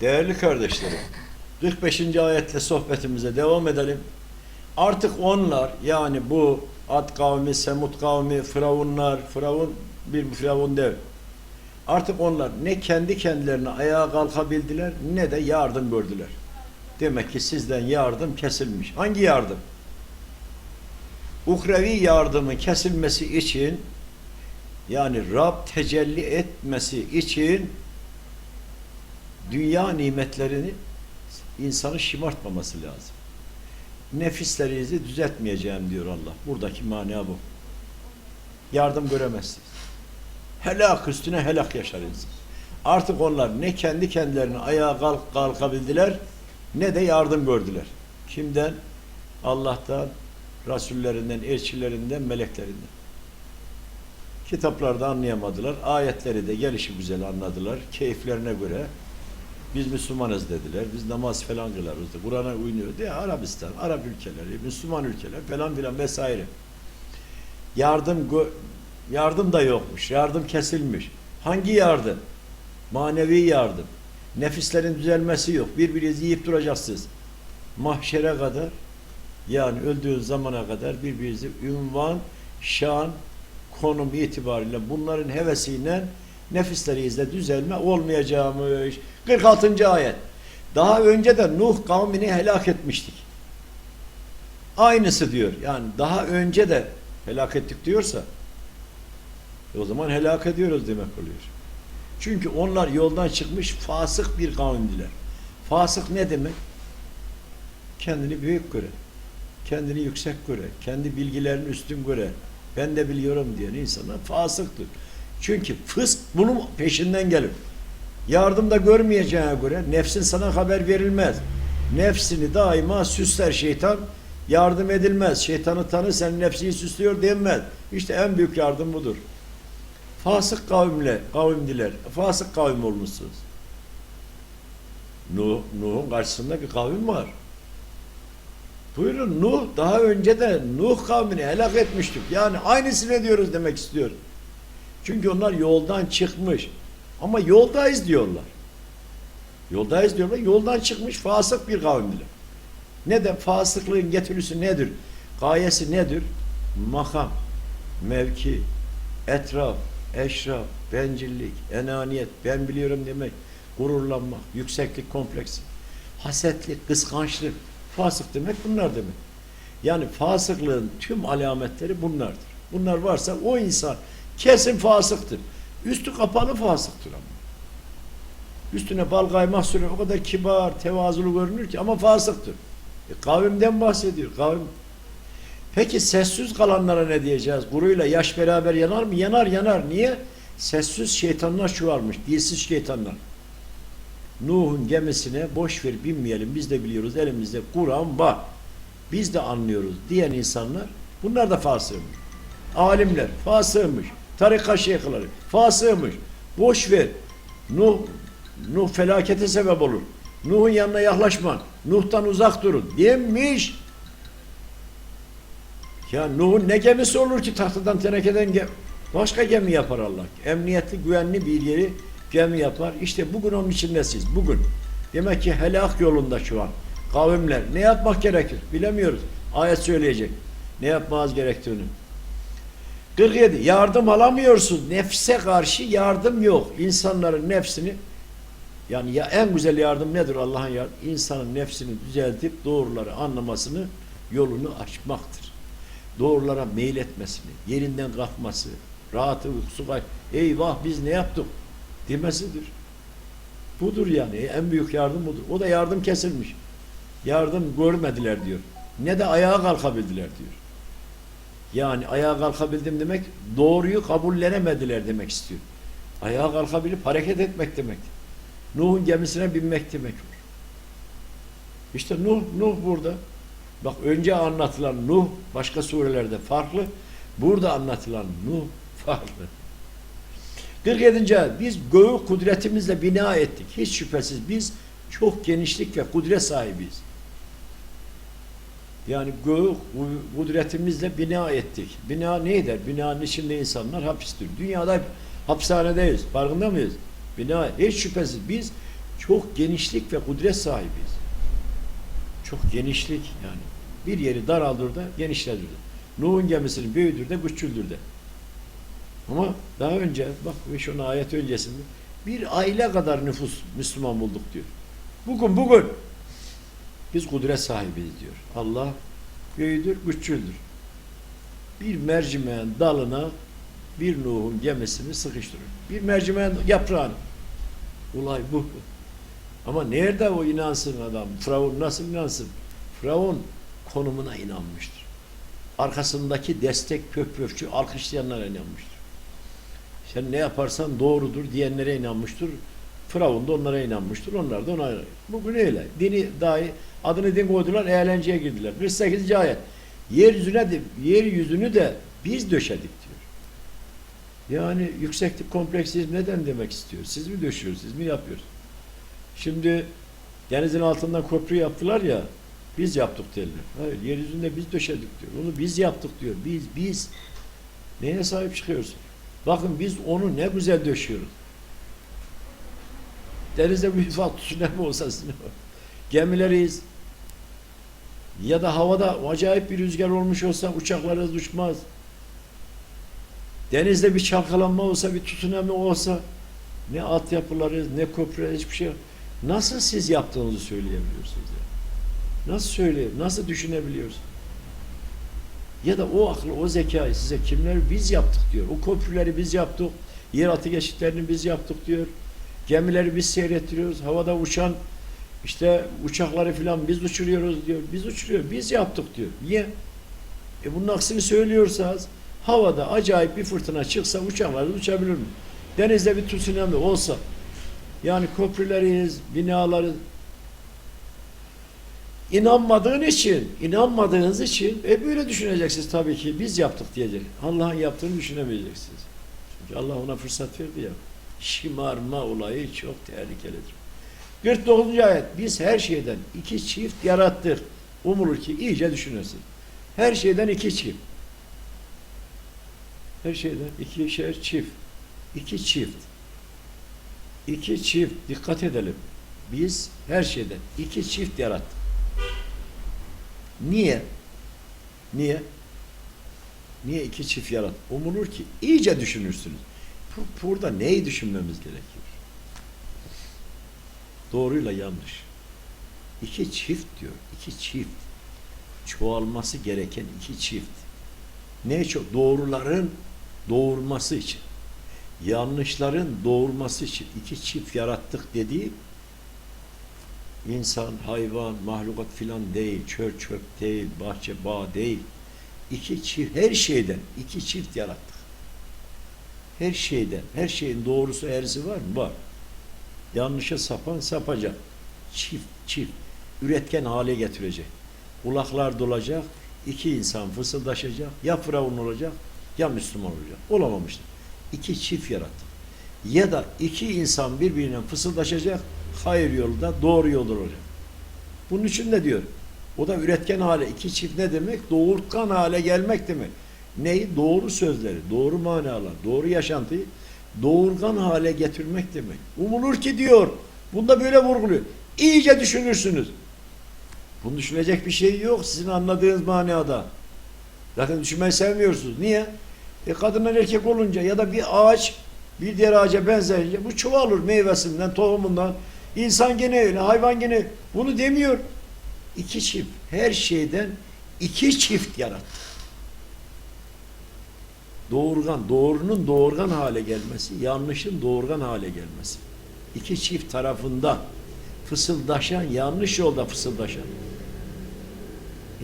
Değerli kardeşlerim, 45. ayetle sohbetimize devam edelim. Artık onlar yani bu Ad kavmi, Semud kavmi, Firavunlar, Firavun bir Firavun dev. Artık onlar ne kendi kendilerine ayağa kalkabildiler ne de yardım gördüler. Demek ki sizden yardım kesilmiş. Hangi yardım? Ukrevi yardımın kesilmesi için yani Rab tecelli etmesi için dünya nimetlerini insanı şımartmaması lazım. Nefislerinizi düzeltmeyeceğim diyor Allah. Buradaki mana bu. Yardım göremezsiniz. Helak üstüne helak yaşar insan. Artık onlar ne kendi kendilerine ayağa kalk, kalkabildiler ne de yardım gördüler. Kimden? Allah'tan, Rasullerinden, elçilerinden, meleklerinden. Kitaplarda anlayamadılar. Ayetleri de gelişi güzel anladılar. Keyiflerine göre biz Müslümanız dediler. Biz namaz falan kılarız. Kur'an'a uyuyor diye Arabistan, Arap ülkeleri, Müslüman ülkeler falan filan vesaire. Yardım yardım da yokmuş. Yardım kesilmiş. Hangi yardım? Manevi yardım. Nefislerin düzelmesi yok. Birbirinizi yiyip duracaksınız. Mahşere kadar yani öldüğün zamana kadar birbirinizi ünvan, şan, konum itibariyle bunların hevesiyle nefislerinizde düzelme olmayacakmış. 46. ayet. Daha önce de Nuh kavmini helak etmiştik. Aynısı diyor. Yani daha önce de helak ettik diyorsa e o zaman helak ediyoruz demek oluyor. Çünkü onlar yoldan çıkmış fasık bir kavimdiler. Fasık ne demek? Kendini büyük göre, kendini yüksek göre, kendi bilgilerini üstün göre, ben de biliyorum diyen insanlar fasıktır. Çünkü fısk bunun peşinden gelir. Yardım da görmeyeceğine göre nefsin sana haber verilmez. Nefsini daima süsler şeytan. Yardım edilmez. Şeytanı tanı sen nefsini süslüyor denmez. İşte en büyük yardım budur. Fasık kavimle, kavimdiler. Fasık kavim olmuşsunuz. Nuh, Nuh'un karşısında bir kavim var. Buyurun Nuh daha önce de Nuh kavmini helak etmiştik. Yani aynısını diyoruz demek istiyor. Çünkü onlar yoldan çıkmış. Ama yoldayız diyorlar. Yoldayız diyorlar. Yoldan çıkmış fasık bir kavimdiler. Neden? Fasıklığın getirisi nedir? Gayesi nedir? Makam, mevki, etraf, eşraf, bencillik, enaniyet, ben biliyorum demek, gururlanmak, yükseklik kompleksi, hasetlik, kıskançlık, fasık demek bunlar demek. Yani fasıklığın tüm alametleri bunlardır. Bunlar varsa o insan kesin fasıktır. Üstü kapalı fasıktır ama. Üstüne bal kaymak sürüyor. O kadar kibar, tevazulu görünür ki ama fasıktır. E, kavimden bahsediyor. Kavim. Peki sessiz kalanlara ne diyeceğiz? Guruyla yaş beraber yanar mı? Yanar yanar. Niye? Sessiz şeytanlar çoğalmış. Dilsiz şeytanlar. Nuh'un gemisine boş ver binmeyelim. Biz de biliyoruz elimizde Kur'an var. Biz de anlıyoruz diyen insanlar bunlar da fasığmış. Alimler fasığmış. Tarika şeyhleri fasığmış. Boş ver. Nuh, Nuh felakete sebep olur. Nuh'un yanına yaklaşma. Nuh'tan uzak durun. Demiş. Ya Nuh'un ne gemisi olur ki tahtadan tenekeden gem başka gemi yapar Allah. Emniyetli, güvenli bir yeri gemi yapar. İşte bugün onun içindesiz. Bugün. Demek ki helak yolunda şu an. Kavimler. Ne yapmak gerekir? Bilemiyoruz. Ayet söyleyecek. Ne yapmaz gerektiğini. 47. Yardım alamıyorsun. Nefse karşı yardım yok. İnsanların nefsini yani ya en güzel yardım nedir Allah'ın yardım? İnsanın nefsini düzeltip doğruları anlamasını, yolunu açmaktır. Doğrulara meyil etmesini, yerinden kalkması, rahatı, uykusu kay, eyvah biz ne yaptık demesidir. Budur yani. En büyük yardım budur. O da yardım kesilmiş. Yardım görmediler diyor. Ne de ayağa kalkabildiler diyor. Yani ayağa kalkabildim demek doğruyu kabullenemediler demek istiyor. Ayağa kalkabilip hareket etmek demek. Nuh'un gemisine binmek demek. İşte Nuh, Nuh burada. Bak önce anlatılan Nuh başka surelerde farklı. Burada anlatılan Nuh farklı. 47. ayet. Biz göğü kudretimizle bina ettik. Hiç şüphesiz biz çok genişlik ve kudret sahibiyiz. Yani göğü kudretimizle bina ettik. Bina ne eder? Binanın içinde insanlar hapistir. Dünyada hep hapishanedeyiz. Farkında mıyız? Bina hiç şüphesiz biz çok genişlik ve kudret sahibiyiz. Çok genişlik yani. Bir yeri daraldır da genişledir de. Nuh'un gemisini büyüdür de küçüldür de. Ama daha önce bak ve şu ayet öncesinde bir aile kadar nüfus Müslüman bulduk diyor. Bugün bugün biz kudret sahibiyiz diyor. Allah büyüdür, güçlüdür. Bir mercimeğin dalına bir Nuh'un gemisini sıkıştırır. Bir mercimeğin yaprağını. Olay bu. Ama nerede o inansın adam? Firavun nasıl inansın? Firavun konumuna inanmıştır. Arkasındaki destek pöpöfçü alkışlayanlara inanmıştır. Sen ne yaparsan doğrudur diyenlere inanmıştır. Firavun da onlara inanmıştır. Onlar da ona Bugün öyle. Dini dahi adını din koydular, eğlenceye girdiler. 48. ayet. Yeryüzüne de, yeryüzünü de biz döşedik diyor. Yani yükseklik kompleksizm neden demek istiyor? Siz mi döşüyorsunuz, siz mi yapıyorsunuz? Şimdi denizin altından köprü yaptılar ya, biz yaptık derler. Hayır, yeryüzünde biz döşedik diyor. Onu biz yaptık diyor. Biz, biz. Neye sahip çıkıyorsun? Bakın biz onu ne güzel döşüyoruz. Denizde bir ufak tsunami olsa sinema. Gemileriyiz. Ya da havada acayip bir rüzgar olmuş olsa uçaklarımız uçmaz. Denizde bir çalkalanma olsa, bir tsunami olsa ne altyapıları, ne köprüler hiçbir şey. Nasıl siz yaptığınızı söyleyebiliyorsunuz ya? Nasıl söyleyeyim? Nasıl düşünebiliyorsun? Ya da o aklı, o zekayı size kimler biz yaptık diyor. O köprüleri biz yaptık. Yeraltı geçitlerini biz yaptık diyor. Gemileri biz seyrettiriyoruz. Havada uçan işte uçakları filan biz uçuruyoruz diyor. Biz uçuruyor. Biz yaptık diyor. Niye? E bunun aksini söylüyorsanız havada acayip bir fırtına çıksa uçaklar uçabilir mi? Denizde bir tsunami olsa yani köprüleriyiz, binaları inanmadığın için, inanmadığınız için e böyle düşüneceksiniz tabii ki. Biz yaptık diyecek. Allah'ın yaptığını düşünemeyeceksiniz. Çünkü Allah ona fırsat verdi ya. Şımarma olayı çok tehlikelidir. 49. ayet. Biz her şeyden iki çift yarattık. Umulur ki iyice düşünürsün. Her şeyden iki çift. Her şeyden iki şer çift. İki çift. İki çift. Dikkat edelim. Biz her şeyden iki çift yarattık. Niye? Niye? Niye iki çift yarat? Umulur ki iyice düşünürsünüz. Bu- Burada neyi düşünmemiz gerekiyor? Doğruyla yanlış. İki çift diyor. iki çift. Çoğalması gereken iki çift. Ne çok? Doğruların doğurması için. Yanlışların doğurması için iki çift yarattık dediği insan, hayvan, mahlukat filan değil, çöl çöp değil, bahçe bağ değil. İki çift, her şeyden iki çift yarattık. Her şeyden, her şeyin doğrusu eğrisi var mı? Var. Yanlışa sapan sapacak. Çift, çift. Üretken hale getirecek. Kulaklar dolacak, iki insan fısıldaşacak, ya Firavun olacak, ya Müslüman olacak. Olamamıştır. İki çift yarattık. Ya da iki insan birbirine fısıldaşacak, hayır yolda, doğru yolda olacak. Bunun için de diyor, o da üretken hale, iki çift ne demek? Doğurtkan hale gelmek demek. Neyi? Doğru sözleri, doğru manalar, doğru yaşantıyı doğurgan hale getirmek demek. Umulur ki diyor, bunda böyle vurguluyor. İyice düşünürsünüz. Bunu düşünecek bir şey yok sizin anladığınız manada. Zaten düşünmeyi sevmiyorsunuz. Niye? E kadınlar erkek olunca ya da bir ağaç bir diğer ağaca benzerince bu çoğalır meyvesinden, tohumundan. İnsan gene öyle, hayvan gene. Bunu demiyor. İki çift. Her şeyden iki çift yarattı. Doğurgan, doğrunun doğurgan hale gelmesi, yanlışın doğurgan hale gelmesi. İki çift tarafında fısıldaşan, yanlış yolda fısıldaşan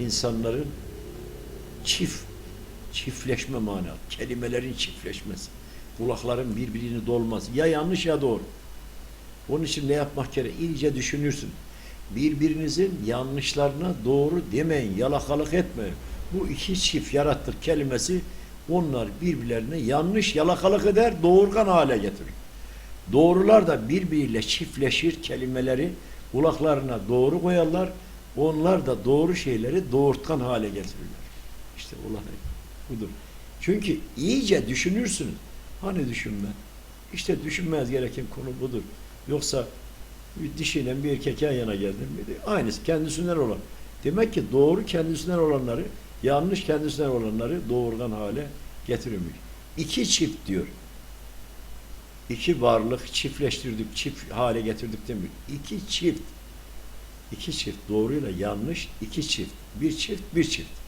insanların çift, çiftleşme manası, kelimelerin çiftleşmesi, kulakların birbirini dolması, ya yanlış ya doğru. Onun için ne yapmak gerek? İyice düşünürsün. Birbirinizin yanlışlarına doğru demeyin, yalakalık etmeyin. Bu iki çift yarattık kelimesi onlar birbirlerine yanlış yalakalık eder, doğurgan hale getirir. Doğrular da birbiriyle çiftleşir kelimeleri kulaklarına doğru koyarlar. Onlar da doğru şeyleri doğurtkan hale getirirler. İşte olay budur. Çünkü iyice düşünürsünüz. Hani düşünme? İşte düşünmez gereken konu budur. Yoksa Bir dişiyle bir erkek yan yana geldi. miydi? Aynısı kendisinden olan. Demek ki doğru kendisinden olanları, yanlış kendisinden olanları doğurgan hale getirmiş. İki çift diyor. İki varlık çiftleştirdik, çift hale getirdik demiyor. İki çift. İki çift doğruyla yanlış iki çift. Bir çift bir çift.